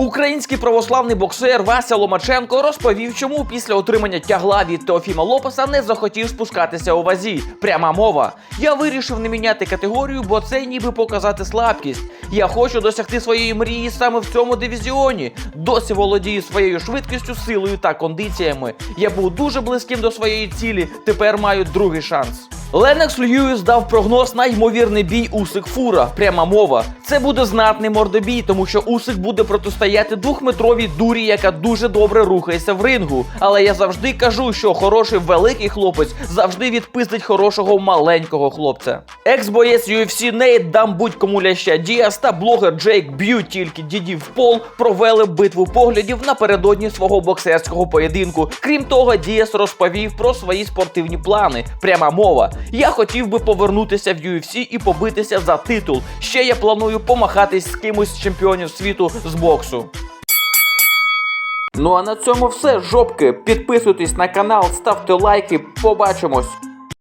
Український православний боксер Вася Ломаченко розповів, чому після отримання тягла від Теофіма Лопеса не захотів спускатися у вазі. Пряма мова. Я вирішив не міняти категорію, бо це ніби показати слабкість. Я хочу досягти своєї мрії саме в цьому дивізіоні. Досі володію своєю швидкістю, силою та кондиціями. Я був дуже близьким до своєї цілі. Тепер маю другий шанс. Ленекс Льюіс дав прогноз на ймовірний бій Усик Фура. Пряма мова. Це буде знатний мордобій, тому що Усик буде протистояти двохметровій дурі, яка дуже добре рухається в рингу. Але я завжди кажу, що хороший великий хлопець завжди відпиздить хорошого маленького хлопця. Екс-боєць UFC Нейт дам будь-кому ляща Діас та блогер Джейк б'ють тільки дідів в пол провели битву поглядів напередодні свого боксерського поєдинку. Крім того, Діас розповів про свої спортивні плани. Пряма мова. Я хотів би повернутися в UFC і побитися за титул. Ще я планую помахатись з кимось з чемпіонів світу з боксу. Ну а на цьому все, жопки. Підписуйтесь на канал, ставте лайки. Побачимось!